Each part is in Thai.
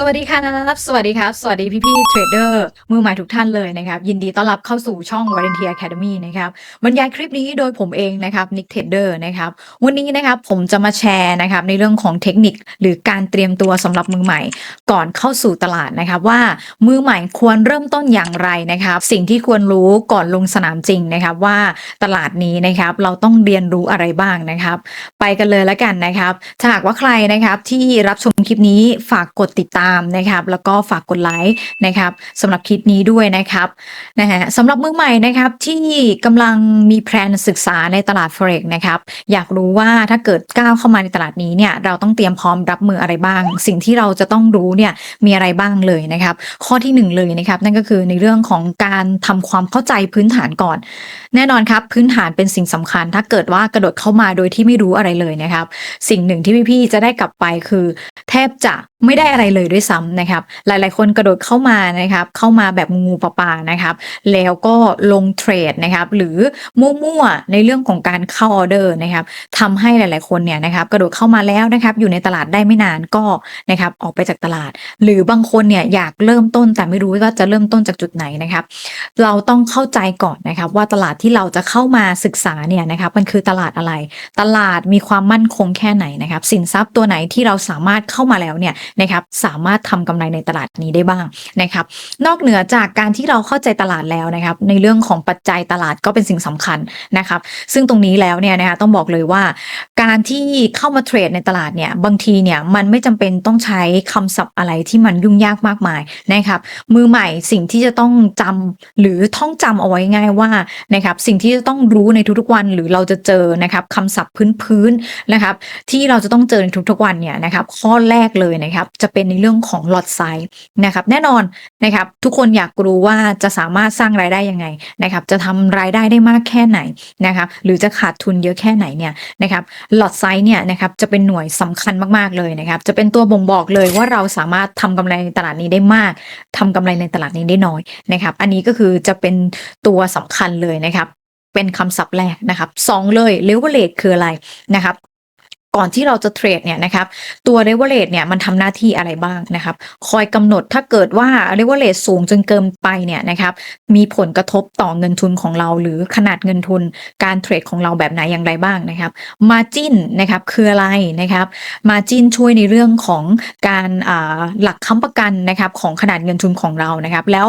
สวัสดีครับสวัสดีครับ สวัสดีพี่ๆเทรดเดอร์มือใหม่ทุกท่านเลยนะครับ ยินดีต้อนรับเข้าสู่ช่อง v a l e n t i a Academy นะครับบรรยายคลิปนี้โดยผมเองนะครับนิกเทรดเดอร์นะครับวันนี้นะครับผมจะมาแชร์นะครับในเรื่องของเทคนิคหรือการเตรียมตัวสำหรับมือใหม่ ก่อนเข้าสู่ตลาดนะครับว่ามือใหม่ควรเริ่มต้นอย่างไรนะครับ สิ่งที่ควรรู้ก่อนลงสนามจริงนะครับว่าตลาดนี้นะครับเราต้องเรียนรู้อะไรบ้างนะครับ ไปกันเลยแล้วกันนะครับถ้าหากว่าใครนะครับที่รับชมคลิปนี้ฝากกดติดตามนะครับ แล้วก็ฝากกดไลค์นะครับสำหรับคลิปนี้ด้วยนะครับนะฮะสำหรับมือใหม่นะครับที่กำลังมีแพลนศึกษาในตลาด forex นะครับอยากรู้ว่าถ้าเกิดก้าวเข้ามาในตลาดนี้เนี่ยเราต้องเตรียมพร้อมรับมืออะไรบ้าง สิ่งที่เราจะต้องรู้เนี่ยมีอะไรบ้างเลยนะครับ ข้อที่หนึ่งเลยนะครับนั่นก็คือในเรื่องของการทำความเข้าใจพื้นฐานก่อน แน่นอนครับพื้นฐานเป็นสิ่งสำคัญ ถ้าเกิดว่ากระโดดเข้ามาโดยที่ไม่รู้อะไรเลยนะครับ สิ่งหนึ่งที่พี่ๆจะได้กลับไปคือ แทบจะ ไม่ได้อะไรเลยด้วยซ้ำนะครับ หลาย ๆ คนกระโดดเข้ามานะครับ เข้ามาแบบงูปลาปานะครับ แล้วก็ลงเทรดนะครับ หรือมั่ว ๆ ในเรื่องของการเข้าออเดอร์นะครับทำให้หลาย ๆ คนเนี่ยนะครับ กระโดดเข้ามาแล้วนะครับ อยู่ในตลาดได้ไม่นานก็นะครับ ออกไปจากตลาด หรือบางคนเนี่ยอยากเริ่มต้นแต่ไม่รู้ว่าจะเริ่มต้นจากจุดไหนนะครับ เราต้องเข้าใจก่อนนะครับ ว่าตลาดที่เราจะเข้ามาศึกษาเนี่ยนะครับ มันคือตลาดอะไร ตลาดมีความมั่นคงแค่ไหนนะครับ สินทรัพย์ตัวไหนที่เราสามารถเข้ามาแล้วเนี่ยนะครับสามารถทำกำไรในตลาดนี้ได้บ้างนะครับ นอกเหนือจากการที่เราเข้าใจตลาดแล้วนะครับ ในเรื่องของปัจจัยตลาดก็เป็นสิ่งสำคัญนะครับ ซึ่งตรงนี้แล้วเนี่ยนะคะต้องบอกเลยว่า การที่เข้ามาเทรดในตลาดเนี่ยบางทีเนี่ยมันไม่จำเป็นต้องใช้คำศัพท์อะไรที่มันยุ่งยากมากมายนะครับมือใหม่สิ่งที่จะต้องจำหรือท่องจำเอาไว้ง่ายว่านะครับสิ่งที่จะต้องรู้ในทุกๆวันหรือเราจะเจอนะครับคำศัพท์พื้นๆนะครับ ที่เราจะต้องเจอในทุกๆวันเนี่ยนะครับ ข้อแรกเลยนะครับจะเป็นในเรื่องของ lot size นะครับแน่นอนนะครับทุกคนอยากรู้ว่าจะสามารถสร้างรายได้ยังไงนะครับจะทำรายได้ได้มากแค่ไหนนะครับหรือจะขาดทุนเยอะแค่ไหนเนี่ยนะครับ lot size เนี่ยนะครับจะเป็นหน่วยสำคัญมากๆเลยนะครับจะเป็นตัวบ่งบอกเลยว่าเราสามารถทำกำไรในตลาดนี้ได้มากทำกำไรในตลาดนี้ได้น้อยนะครับอันนี้ก็คือจะเป็นตัวสำคัญเลยนะครับเป็นคำศัพท์แรกนะครับสองเลย leverage คืออะไรนะครับ ก่อนที่เราจะเทรดเนี่ยนะครับตัว leverage เนี่ยมันทำหน้าที่อะไรบ้างนะครับ คอยกำหนดถ้าเกิดว่า leverage สูงจนเกินไปเนี่ยนะครับมีผลกระทบต่อเงินทุนของเราหรือขนาดเงินทุนการเทรดของเราแบบไหนอย่างไรบ้างนะครับ margin นะครับคืออะไรนะครับ margin ช่วยในเรื่องของการอ่าหลักค้ำประกันนะครับของขนาดเงินทุนของเรานะครับ แล้ว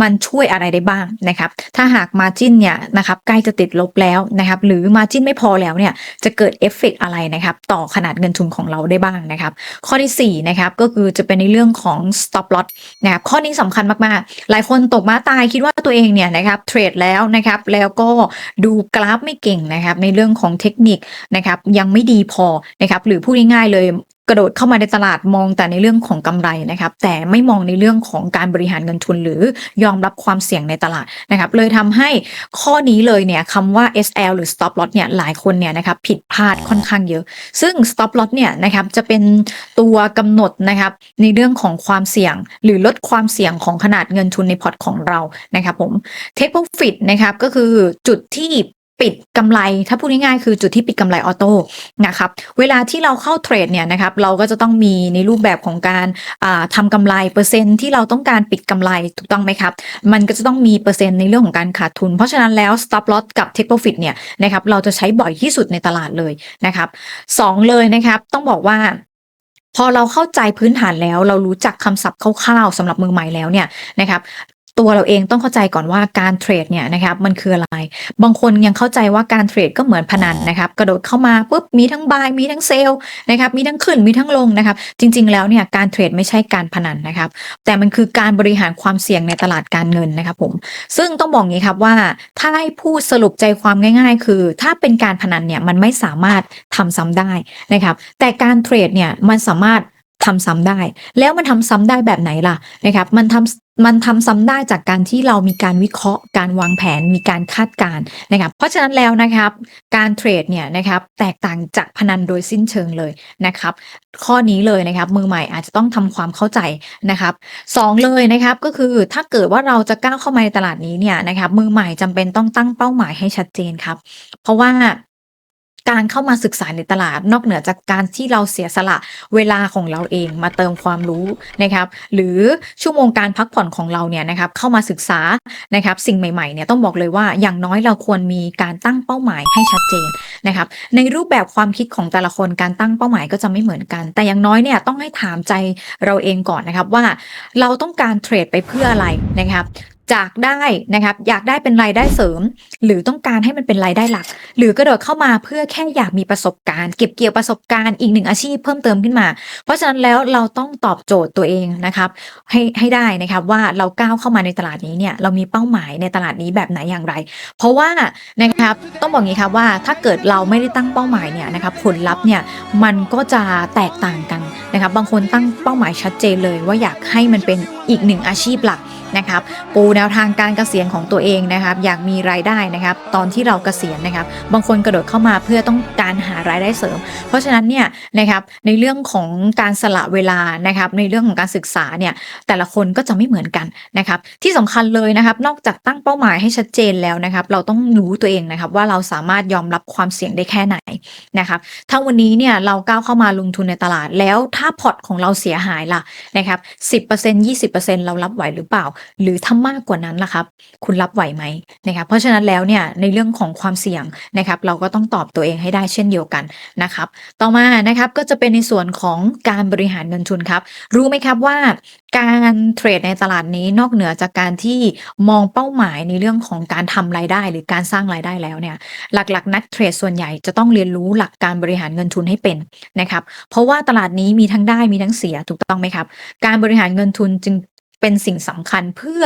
มันช่วยอะไรได้บ้างนะครับถ้าหาก margin เนี่ยนะครับใกล้จะติดลบแล้วนะครับหรือ margin ไม่พอแล้วเนี่ยจะเกิดเอฟเฟกอะไรนะครับต่อขนาดเงินทุนของเราได้บ้างนะครับ ข้อที่4นะครับก็คือจะเป็นในเรื่องของ stop loss นะครับข้อนี้สำคัญมากๆ หลายคนตกมาตายคิดว่าตัวเองเนี่ยนะครับเทรดแล้วนะครับแล้วก็ดูกราฟไม่เก่งนะครับในเรื่องของเทคนิคนะครับยังไม่ดีพอนะครับหรือพูดง่ายๆเลย กระโดดเข้ามาในตลาดมองแต่ในเรื่องของกำไรนะครับแต่ไม่มองในเรื่องของการบริหารเงินทุนหรือยอมรับความเสี่ยงในตลาดนะครับเลยทำให้ข้อนี้เลยเนี่ยคำว่า SL หรือ stop loss เนี่ยหลายคนเนี่ยนะครับผิดพลาดค่อนข้างเยอะ ซึ่ง stop loss เนี่ยนะครับจะเป็นตัวกำหนดนะครับในเรื่องของความเสี่ยง หรือลดความเสี่ยงของขนาดเงินทุนในพอร์ตของเรานะครับผม take profit นะครับก็คือจุดที่ ปิดกำไร ถ้าพูดง่ายๆคือจุดที่ปิดกำไรออโต้นะครับเวลาที่เราเข้าเทรดเนี่ยนะครับเราก็จะต้องมีในรูปแบบของการอ่าทำกำไรเปอร์เซ็นต์ที่เราต้องการปิดกำไรถูกต้องไหมครับ มันก็จะต้องมีเปอร์เซ็นต์ในเรื่องของการขาดทุน เพราะฉะนั้นแล้ว stop loss กับ take profit เนี่ยนะครับเราจะใช้บ่อยที่สุดในตลาดเลยนะครับสองเลยนะครับต้องบอกว่าพอเราเข้าใจพื้นฐานแล้วเรารู้จักคำศัพท์คร่าวๆสำหรับมือใหม่แล้วเนี่ยนะครับ ตัวเราเองต้องเข้าใจก่อนว่าการเทรดเนี่ยนะครับมันคืออะไร บางคนยังเข้าใจว่าการเทรดก็เหมือนพนันนะครับกระโดดเข้ามาปุ๊บมีทั้งบายมีทั้งเซลนะครับมีทั้งขึ้นมีทั้งลงนะครับ จริง ๆ แล้วเนี่ยการเทรดไม่ใช่การพนันนะครับ แต่มันคือการบริหารความเสี่ยงในตลาดการเงินนะครับผมซึ่งต้องบอกงี้ครับว่าถ้าให้พูดสรุปใจความง่าย ๆ คือ ถ้าเป็นการพนันเนี่ยมันไม่สามารถทำซ้ำได้นะครับ แต่การเทรดเนี่ยมันสามารถ ทำซ้ำได้ แล้วมันทำซ้ำได้แบบไหนล่ะนะครับมันทำมันทำซ้ำได้จากการที่เรามีการวิเคราะห์ การวางแผนมีการคาดการณ์นะครับเพราะฉะนั้นแล้วนะครับการเทรดเนี่ยนะครับแตกต่างจากพนันโดยสิ้นเชิงเลยนะครับข้อนี้เลยนะครับมือใหม่อาจจะต้องทำความเข้าใจนะครับสองเลยนะครับก็คือถ้าเกิดว่าเราจะก้าวเข้ามาในตลาดนี้เนี่ยนะครับมือใหม่จำเป็นต้องตั้งเป้าหมายให้ชัดเจนครับ เพราะว่า การเข้ามาศึกษาในตลาดนอกเหนือจากการที่เราเสียสละเวลาของเราเองมาเติมความรู้นะครับ หรือชั่วโมงการพักผ่อนของเราเนี่ยนะครับเข้ามาศึกษานะครับ สิ่งใหม่ๆเนี่ยต้องบอกเลยว่าอย่างน้อยเราควรมีการตั้งเป้าหมายให้ชัดเจนนะครับ ในรูปแบบความคิดของแต่ละคนการตั้งเป้าหมายก็จะไม่เหมือนกัน แต่อย่างน้อยเนี่ยต้องให้ถามใจเราเองก่อนนะครับว่า เราต้องการเทรดไปเพื่ออะไรนะครับ จากได้นะครับอยากได้เป็นรายได้เสริม หรือต้องการให้มันเป็นรายได้หลัก หรือกระโดดเข้ามาเพื่อแค่อยากมีประสบการณ์ เก็บเกี่ยวประสบการณ์อีกหนึ่งอาชีพเพิ่มเติมขึ้นมา เพราะฉะนั้นแล้วเราต้องตอบโจทย์ตัวเองนะครับให้ให้ได้นะครับว่าเราก้าวเข้ามาในตลาดนี้เนี่ยเรามีเป้าหมายในตลาดนี้แบบไหนอย่างไร เพราะว่านะครับต้องบอกงี้ครับว่าถ้าเกิดเราไม่ได้ตั้งเป้าหมายเนี่ยนะครับผลลัพธ์เนี่ยมันก็จะแตกต่างกันนะครับบางคนตั้งเป้าหมายชัดเจนเลยว่าอยากให้มันเป็นอีกหนึ่งอาชีพหลัก นะครับปูแนวทางการเกษียณของตัวเองนะครับ อยากมีรายได้นะครับ ตอนที่เราเกษียณนะครับ บางคนกระโดดเข้ามาเพื่อต้องการหารายได้เสริม เพราะฉะนั้นเนี่ยนะครับในเรื่องของการสละเวลานะครับ ในเรื่องของการศึกษาเนี่ยแต่ละคนก็จะไม่เหมือนกันนะครับ ที่สำคัญเลยนะครับ นอกจากตั้งเป้าหมายให้ชัดเจนแล้วนะครับ เราต้องรู้ตัวเองนะครับ ว่าเราสามารถยอมรับความเสี่ยงได้แค่ไหนนะครับถ้าวันนี้เนี่ยเราก้าวเข้ามาลงทุนในตลาดแล้วถ้าพอร์ตของเราเสียหายล่ะนะครับ10% 20%เรารับไหวหรือเปล่าหรือถ้ามากกว่านั้นล่ะครับ คุณรับไหวไหมนะครับ เพราะฉะนั้นแล้วเนี่ยในเรื่องของความเสี่ยงนะครับ เราก็ต้องตอบตัวเองให้ได้เช่นเดียวกันนะครับ ต่อมานะครับก็จะเป็นในส่วนของการบริหารเงินทุนครับ รู้ไหมครับว่าการเทรดในตลาดนี้นอกเหนือจากการที่มองเป้าหมายในเรื่องของการทำรายได้ หรือการสร้างรายได้แล้วเนี่ยหลักๆ นักเทรดส่วนใหญ่จะต้องเรียนรู้หลักการบริหารเงินทุนให้เป็นนะครับ เพราะว่าตลาดนี้มีทั้งได้มีทั้งเสียถูกต้องไหมครับ การบริหารเงินทุนจึง เป็นสิ่งสำคัญเพื่อ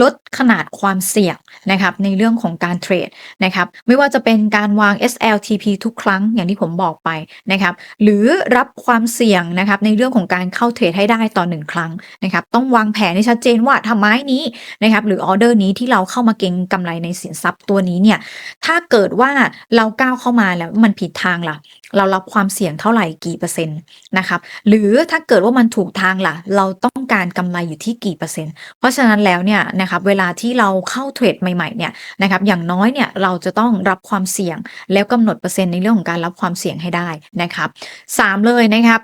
ลดขนาดความเสี่ยงนะครับในเรื่องของการเทรดนะครับไม่ว่าจะเป็นการวาง SLTP ทุกครั้งอย่างที่ผมบอกไปนะครับหรือรับความเสี่ยงนะครับในเรื่องของการเข้าเทรดให้ได้ต่อหนึ่งครั้งนะครับต้องวางแผนให้ชัดเจนว่าทำไมนี้นะครับหรือออเดอร์นี้ที่เราเข้ามาเก็งกำไรในสินทรัพย์ตัวนี้เนี่ยถ้าเกิดว่าเราก้าวเข้ามาแล้วมันผิดทางล่ะ เรารับความเสี่ยงเท่าไหร่กี่เปอร์เซ็นต์นะครับหรือถ้าเกิดว่ามันถูกทางล่ะ เราต้องการกำไรอยู่ที่กี่เปอร์เซ็นต์เพราะฉะนั้นแล้วเนี่ยนะครับเวลาที่เราเข้าเทรดใหม่ๆเนี่ยนะครับอย่างน้อยเนี่ยเราจะต้องรับความเสี่ยงแล้วกำหนดเปอร์เซ็นต์ในเรื่องของการรับความเสี่ยงให้ได้นะครับสามเลยนะครับ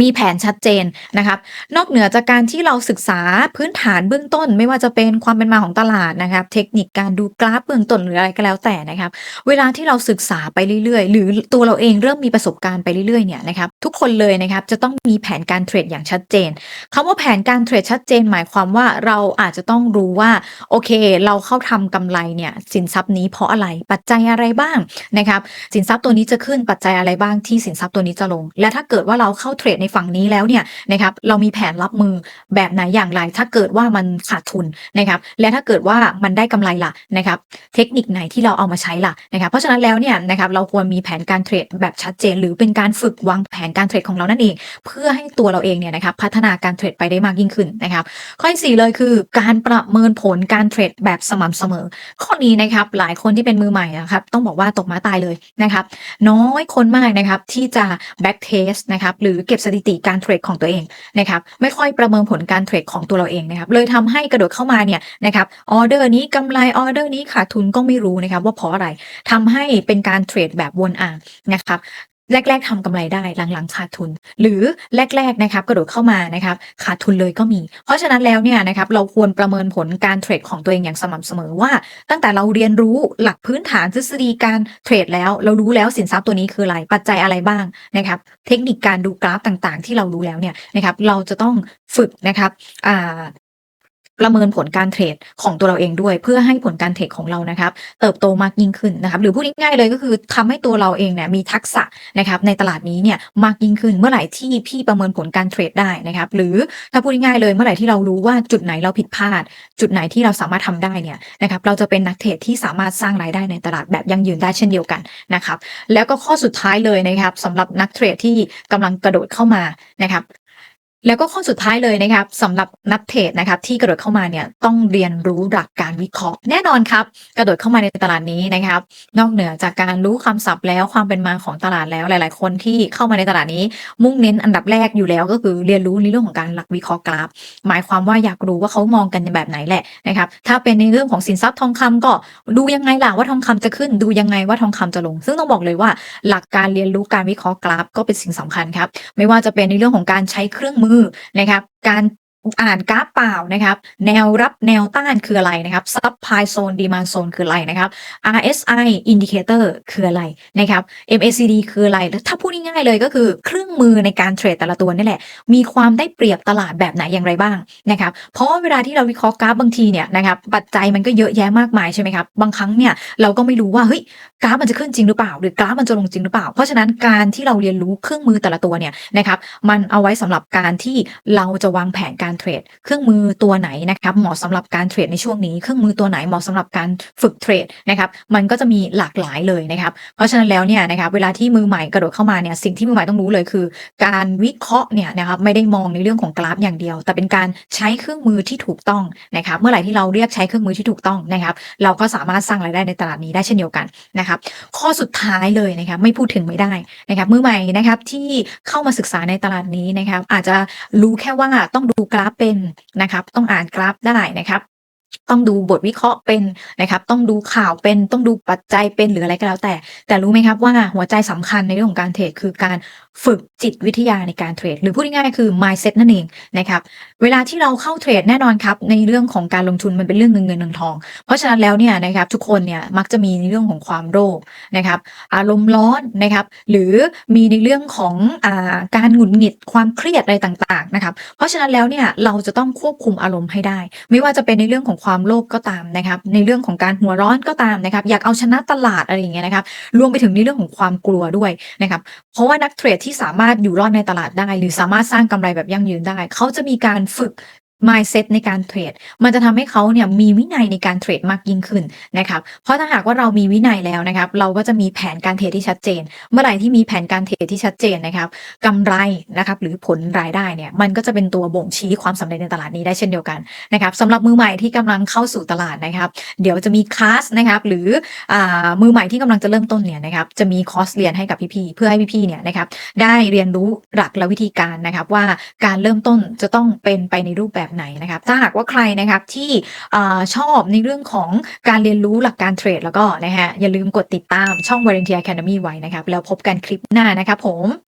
มีแผนชัดเจนนะครับ นอกเหนือจากการที่เราศึกษาพื้นฐานเบื้องต้น ไม่ว่าจะเป็นความเป็นมาของตลาดนะครับ เทคนิคการดูกราฟเบื้องต้นหรืออะไรก็แล้วแต่นะครับ เวลาที่เราศึกษาไปเรื่อยๆ หรือตัวเราเองเริ่มมีประสบการณ์ไปเรื่อยๆเนี่ยนะครับทุกคนเลยนะครับจะต้องมีแผนการเทรดอย่างชัดเจนคำว่าแผนการเทรดชัดเจน หมายความว่าเราอาจจะต้องรู้ว่าโอเค เราเข้าทำกำไรเนี่ยสินทรัพย์นี้เพราะอะไรปัจจัยอะไรบ้างนะครับ สินทรัพย์ตัวนี้จะขึ้นปัจจัยอะไรบ้างที่สินทรัพย์ตัวนี้จะลง และถ้าเกิดว่าเราเข้าเทรดในฝั่งนี้แล้วเนี่ยนะครับเรามีแผนรับมือแบบไหนอย่างไร ถ้าเกิดว่ามันขาดทุนนะครับและถ้าเกิดว่ามันได้กำไรล่ะนะครับเทคนิคไหนที่เราเอามาใช้ล่ะนะครับเพราะฉะนั้นแล้วเนี่ยนะครับเราควรมีแผนการเทรดแบบชัดเจน หรือเป็นการฝึกวางแผนการเทรดของเรานั่นเอง เพื่อให้ตัวเราเองเนี่ยนะครับพัฒนาการเทรดไปได้มากยิ่งขึ้นนะครับข้อที่สี่เลยคือ การประเมินผลการเทรดแบบสม่ำเสมอ ข้อนี้นะครับหลายคนที่เป็นมือใหม่นะครับต้องบอกว่าตกม้าตายเลยนะครับน้อยคนมากนะครับที่จะ back test นะครับหรือเก็บสถิติการเทรดของตัวเองนะครับไม่ค่อยประเมินผลการเทรดของตัวเราเองนะครับเลยทำให้กระโดดเข้ามาเนี่ยนะครับออเดอร์นี้กำไรออเดอร์นี้ขาดทุนก็ไม่รู้นะครับว่าเพราะอะไรทำให้เป็นการเทรดแบบวนอ่างนะครับ แรก ๆทำกำไรได้หลังๆขาดทุน หรือแรก ๆ นะครับกระโดดเข้ามานะครับขาดทุนเลยก็มี เพราะฉะนั้นแล้วเนี่ยนะครับเราควรประเมินผลการเทรดของตัวเองอย่างสม่ำเสมอว่า ตั้งแต่เราเรียนรู้หลักพื้นฐานทฤษฎีการเทรดแล้ว เรารู้แล้วสินทรัพย์ตัวนี้คืออะไรปัจจัยอะไรบ้างนะครับเทคนิคการดูกราฟต่างๆ ที่เรารู้แล้วเนี่ยนะครับเราจะต้องฝึกนะครับ ประเมินผลการเทรดของตัวเราเองด้วย เพื่อให้ผลการเทรดของเรานะครับ เติบโตมากยิ่งขึ้นนะครับ หรือพูดง่ายๆเลยก็คือทำให้ตัวเราเองเนี่ยมีทักษะนะครับในตลาดนี้เนี่ยมากยิ่งขึ้นเมื่อไหร่ที่พี่ประเมินผลการเทรดได้นะครับ หรือถ้าพูดง่ายๆเลยเมื่อไหร่ที่เรารู้ว่าจุดไหนเราผิดพลาด จุดไหนที่เราสามารถทำได้เนี่ยนะครับ เราจะเป็นนักเทรดที่สามารถสร้างรายได้ในตลาดแบบยั่งยืนได้เช่นเดียวกันนะครับ แล้วก็ข้อสุดท้ายเลยนะครับสำหรับนักเทรดที่กำลังกระโดดเข้ามานะครับ แล้วก็ข้อสุดท้ายเลยนะครับสำหรับนักเทรดนะครับ ที่กระโดดเข้ามาเนี่ยต้องเรียนรู้หลักการวิเคราะห์ แน่นอนครับ กระโดดเข้ามาในตลาดนี้นะครับ นอกเหนือจากการรู้คำศัพท์แล้วความเป็นมาของตลาดแล้วหลาย ๆ คนที่เข้ามาในตลาดนี้ มุ่งเน้นอันดับแรกอยู่แล้ว ก็คือเรียนรู้ในเรื่องของการหลักวิเคราะห์กราฟ หมายความว่าอยากรู้ว่าเขามองกันในแบบไหนแหละนะครับถ้าเป็นในเรื่องของสินทรัพย์ทองคำก็ดูยังไงล่ะว่าทองคำจะขึ้น ดูยังไงว่าทองคำจะลง ซึ่งต้องบอกเลยว่า หลักการเรียนรู้การวิเคราะห์กราฟ ก็เป็นสิ่งสำคัญครับไม่ว่าจะเป็นในเรื่องของการใช้เครื่องมือนะครับการ อ่านกราฟเปล่านะครับ แนวรับแนวต้านคืออะไรนะครับ supply zone demand zone คืออะไรนะครับ RSI indicator คืออะไรนะครับ MACD คืออะไร ถ้าพูดง่ายๆเลยก็คือเครื่องมือในการเทรดแต่ละตัวนี่แหละ มีความได้เปรียบตลาดแบบไหนอย่างไรบ้างนะครับ เพราะเวลาที่เราวิเคราะห์กราฟบางทีเนี่ยนะครับปัจจัยมันก็เยอะแยะมากมายใช่ไหมครับ บางครั้งเนี่ยเราก็ไม่รู้ว่าเฮ้ยกราฟมันจะขึ้นจริงหรือเปล่า หรือกราฟมันจะลงจริงหรือเปล่า เพราะฉะนั้นการที่เราเรียนรู้เครื่องมือแต่ละตัวเนี่ยนะครับมันเอาไว้สำหรับการที่เราจะวางแผนการเทรด เครื่องมือตัวไหนนะครับเหมาะสำหรับการเทรดในช่วงนี้ เครื่องมือตัวไหนเหมาะสำหรับการฝึกเทรดนะครับมันก็จะมีหลากหลายเลยนะครับ เพราะฉะนั้นแล้วเนี่ยนะครับเวลาที่มือใหม่กระโดดเข้ามาเนี่ยสิ่งที่มือใหม่ต้องรู้เลยคือ การวิเคราะห์เนี่ยนะครับไม่ได้มองในเรื่องของกราฟอย่างเดียว แต่เป็นการใช้เครื่องมือที่ถูกต้องนะครับเมื่อไหร่ที่เราเรียกใช้เครื่องมือที่ถูกต้องนะครับ เราก็สามารถสร้างรายได้ในตลาดนี้ได้เช่นเดียวกันนะครับข้อสุดท้ายเลยนะครับไม่พูดถึงไม่ได้นะครับมือใหม่นะครับที่เข้ามาศึกษาในตลาดนี้นะครับอาจจะรู้แค่ว่าต้องดูกราฟเป็นนะครับ ต้องอ่านกราฟได้นะครับ ต้องดูบทวิเคราะห์เป็นนะครับ ต้องดูข่าวเป็นต้องดูปัจจัยเป็นหรืออะไรก็แล้วแต่ แต่รู้ไหมครับว่าหัวใจสำคัญในเรื่องของการเทรดคือการ ฝึกจิตวิทยาในการเทรด หรือพูดง่ายๆคือ mindset นั่นเองนะครับ เวลาที่เราเข้าเทรดแน่นอนครับ ในเรื่องของการลงทุนมันเป็นเรื่องเงินเงินเงินทอง เพราะฉะนั้นแล้วเนี่ยนะครับทุกคนเนี่ยมักจะมีในเรื่องของความโลภนะครับ อารมณ์ร้อนนะครับ หรือมีในเรื่องของอาการหงุดหงิดความเครียดอะไรต่างๆนะครับ เพราะฉะนั้นแล้วเนี่ยเราจะต้องควบคุมอารมณ์ให้ได้ ไม่ว่าจะเป็นในเรื่องของความโลภก็ตามนะครับ ในเรื่องของการหัวร้อนก็ตามนะครับ อยากเอาชนะตลาดอะไรอย่างเงี้ยนะครับ รวมไปถึงในเรื่องของความกลัวด้วยนะครับ เพราะว่านักเทรดทีสามารถอยู่รอดในตลาดได้ หรือสามารถสร้างกำไรแบบยั่งยืนได้ เขาจะมีการฝึก mindset ในการเทรด มันจะทำให้เขาเนี่ยมีวินัยในการเทรดมากยิ่งขึ้นนะครับ เพราะถ้าหากว่าเรามีวินัยแล้วนะครับ เราก็จะมีแผนการเทรดที่ชัดเจน เมื่อไหร่ที่มีแผนการเทรดที่ชัดเจนนะครับกำไรนะครับหรือผลรายได้เนี่ยมันก็จะเป็นตัวบ่งชี้ความสำเร็จในตลาดนี้ได้เช่นเดียวกันนะครับสำหรับมือใหม่ที่กำลังเข้าสู่ตลาดนะครับ เดี๋ยวจะมีคลาสนะครับหรืออ่ามือใหม่ที่กำลังจะเริ่มต้นเนี่ยนะครับจะมีคอร์สเรียนให้กับพี่ๆเพื่อให้พี่ๆเนี่ยนะครับได้เรียนรู้หลักและวิธีการนะครับว่าการเริ่มต้นจะต้องเป็นไปในรูปแบบไหนนะครับถ้าหากว่าใครนะครับที่อชอบในเรื่องของการเรียนรู้หลักการเทรดแล้วก็นะฮะอย่าลืมกดติดตามช่อง v a l e n t i a Academy ไว้นะครับแล้วพบกันคลิปหน้านะครับผม